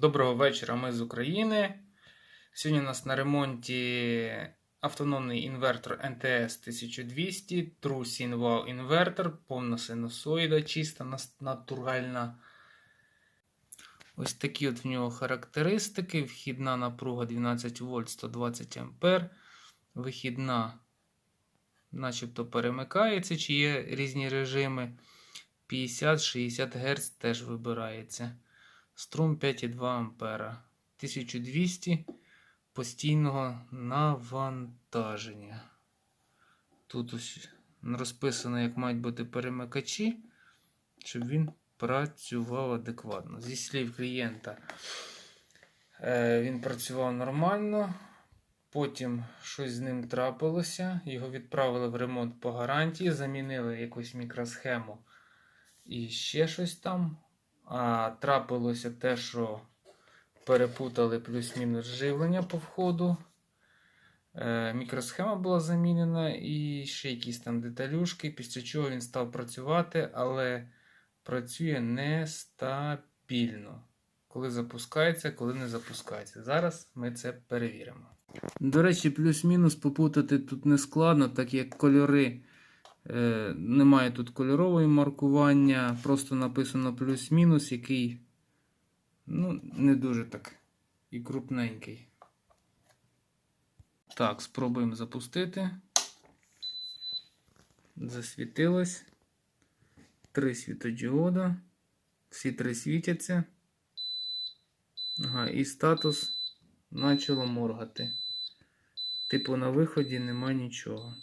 Доброго вечора, ми з України. Сьогодні у нас на ремонті автономний інвертор NTS 1200, True Synwall інвертор, повна синусоїда, чиста, натуральна. Ось такі от в нього характеристики. Вхідна напруга 12 вольт 120 ампер. Вихідна, начебто, перемикається, чи є різні режими. 50-60 Гц теж вибирається. Струм 5,2 ампера. 1200 постійного навантаження. Тут ось розписано, як мають бути перемикачі, щоб він працював адекватно. Зі слів клієнта, е, він працював нормально. Потім щось з ним трапилося. Його відправили в ремонт по гарантії, замінили якусь мікросхему і ще щось там. А трапилося те, що перепутали плюс-мінус живлення по входу. Е, мікросхема була замінена і ще якісь там деталюшки, після чого він став працювати, але працює нестабільно. Коли запускається, коли не запускається. Зараз ми це перевіримо. До речі, плюс-мінус попутати тут не складно, так як кольори. Е, Немає тут кольорової маркування, просто написано плюс-мінус, який ну, не дуже так і крупненький. Так, спробуємо запустити. Засвітилось. Три світодіода. Всі три світяться. Ага, і статус почало моргати. Типу на виході нема нічого.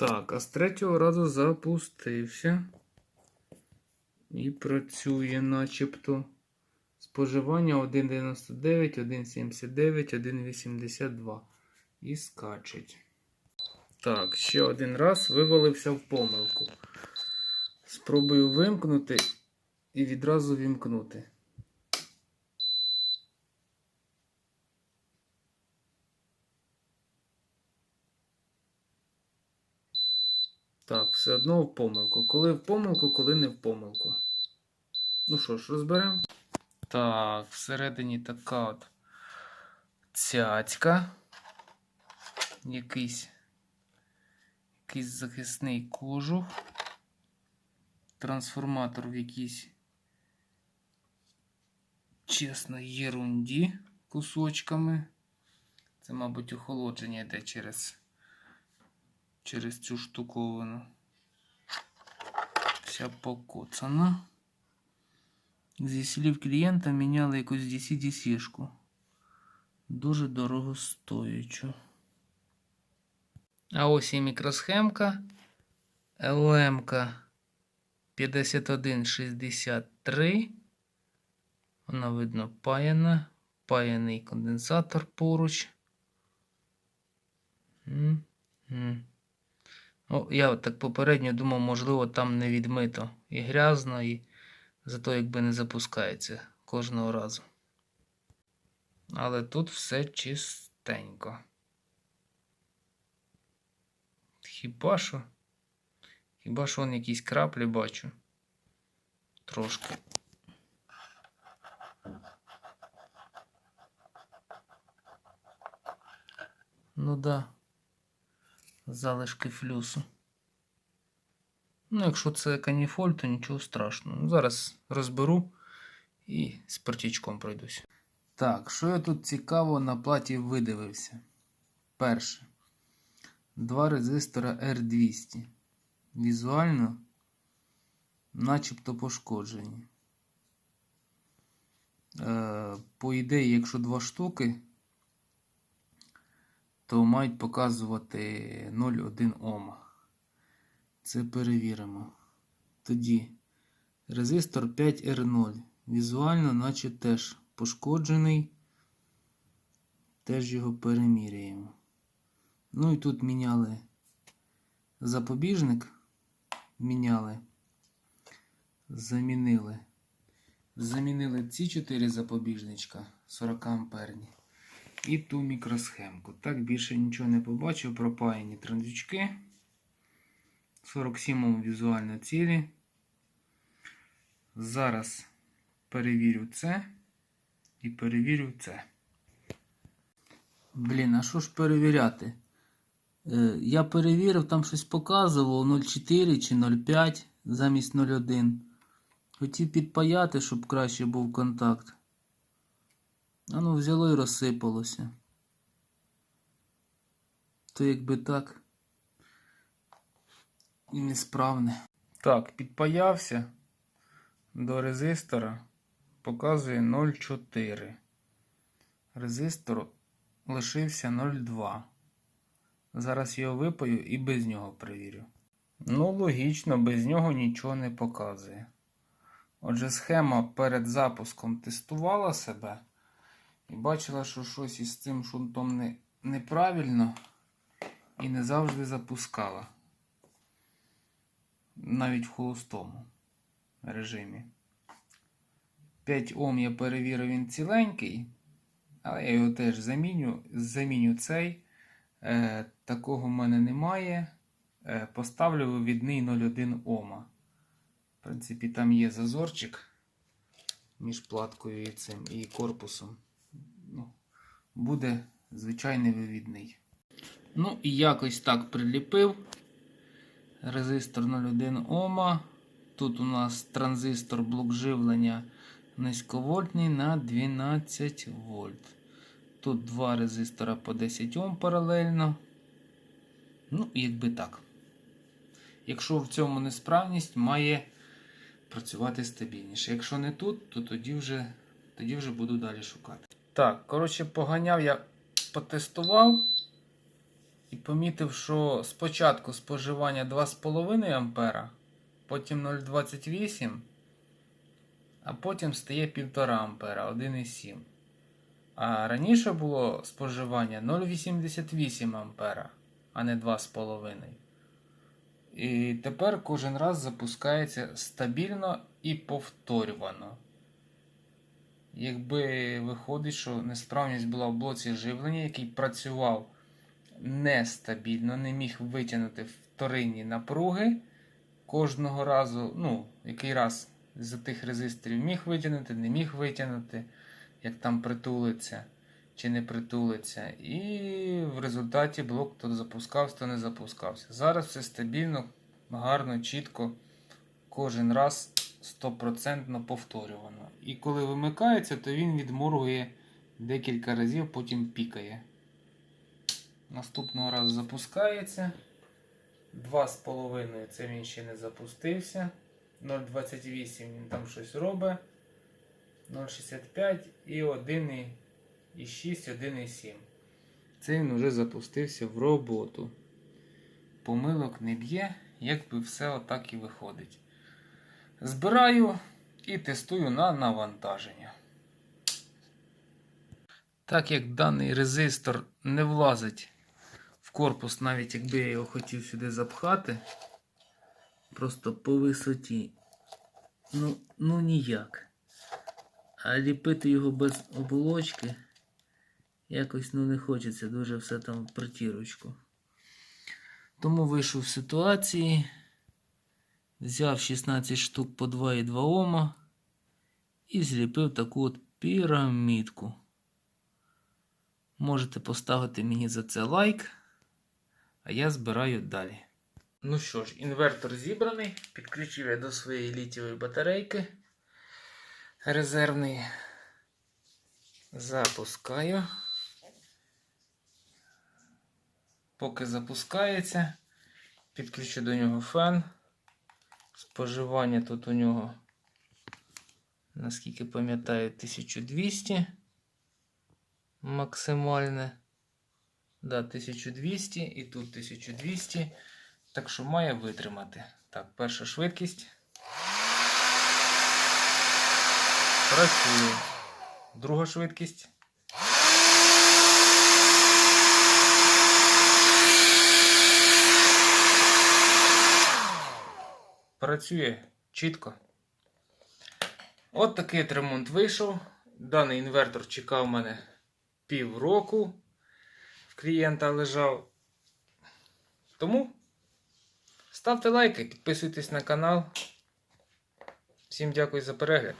Так, а з третього разу запустився. І працює начебто. Споживання 1,99, 1,79, 1,82. І скачить. Так, ще один раз вивалився в помилку. Спробую вимкнути і відразу вімкнути. Так, все одно в помилку. Коли в помилку, коли не в помилку. Ну що ж, розберемо. Так, всередині така от цяцька. Якийсь, якийсь захисний кожух. Трансформатор в якійсь чесно єрунді кусочками. Це, мабуть, охолодження йде через через цю штуковину. Вся покоцана. Зі слів клієнта міняли якусь DC-DC-шку. Дуже дорого стоючу. А ось і мікросхемка. ЛМК 5163. Вона видно паяна. Паяний конденсатор поруч. М-м. Ну, я так попередньо думав, можливо, там не відмито і грязно, і зато якби не запускається кожного разу. Але тут все чистенько. Хіба що? Хіба що вон якісь краплі бачу? Трошки. Ну да залишки флюсу. Ну, якщо це каніфоль, то нічого страшного. Ну, Зараз розберу і з партічком пройдусь. Так, що я тут цікаво на платі видивився? Перше. Два резистора R200. Візуально, начебто пошкоджені. Е, По ідеї, якщо два штуки, то мають показувати 0,1 Ом. Це перевіримо. Тоді резистор 5R0. Візуально, наче теж пошкоджений. Теж його переміряємо. Ну і тут міняли запобіжник. Міняли. Замінили. Замінили ці 4 запобіжничка 40 амперні і ту мікросхемку. Так, більше нічого не побачив. Пропаяні транзючки. 47 візуально цілі. Зараз перевірю це і перевірю це. Блін, а що ж перевіряти? Е, я перевірив, там щось показувало 0,4 чи 0,5 замість 0,1. Хотів підпаяти, щоб краще був контакт. А ну взяло і розсипалося. То якби так. І несправне. Так, підпаявся до резистора. Показує 0,4. Резистор лишився 0,2. Зараз його випаю і без нього перевірю. Ну, логічно, без нього нічого не показує. Отже, схема перед запуском тестувала себе і бачила, що щось із цим шунтом не, неправильно і не завжди запускала. Навіть в холостому режимі. 5 Ом я перевірив він ціленький, але я його теж заміню. Заміню цей. Е, такого в мене немає. Е, поставлю вивідний 0,1 Ома. В принципі, там є зазорчик між платкою і цим і корпусом. Буде звичайний вивідний. Ну і якось так приліпив. Резистор 0,1 Ома. Тут у нас транзистор блок живлення низьковольтний на 12 вольт. Тут два резистора по 10 Ом паралельно. Ну, якби так. Якщо в цьому несправність, має працювати стабільніше. Якщо не тут, то тоді вже, тоді вже буду далі шукати. Так, коротше, поганяв я, потестував і помітив, що спочатку споживання 2,5 А, потім 0,28, а потім стає 1,5 А, 1,7. А раніше було споживання 0,88 А, а не 2,5. І тепер кожен раз запускається стабільно і повторювано. Якби виходить, що несправність була в блоці живлення, який працював нестабільно, не міг витягнути вторинні напруги кожного разу, ну, який раз з тих резисторів міг витягнути, не міг витягнути, як там притулиться чи не притулиться. І в результаті блок то запускався, то не запускався. Зараз все стабільно, гарно, чітко, кожен раз 100% повторювано. І коли вимикається, то він відморгує декілька разів, потім пікає. Наступного разу запускається. 2,5 це він ще не запустився. 0,28 він там щось робить. 0,65 і 1,6, 1,7. Це він вже запустився в роботу. Помилок не б'є, якби все отак і виходить. Збираю і тестую на навантаження. Так як даний резистор не влазить в корпус, навіть якби я його хотів сюди запхати, просто по висоті, ну, ну ніяк. А ліпити його без оболочки якось ну, не хочеться, дуже все там в притірочку. Тому вийшов з ситуації, взяв 16 штук по 2,2 Ома і зліпив таку от пірамідку. Можете поставити мені за це лайк, а я збираю далі. Ну що ж, інвертор зібраний. Підключив я до своєї літієвої батарейки. Резервний. Запускаю. Поки запускається, підключу до нього фен. Споживання тут у нього, наскільки пам'ятаю, 1200 максимальне. Да, 1200 і тут 1200. Так що має витримати. Так, перша швидкість. Працює. Друга швидкість. Працює чітко. От такий от ремонт вийшов. Даний інвертор чекав мене півроку. В клієнта лежав. Тому ставте лайки, підписуйтесь на канал. Всім дякую за перегляд.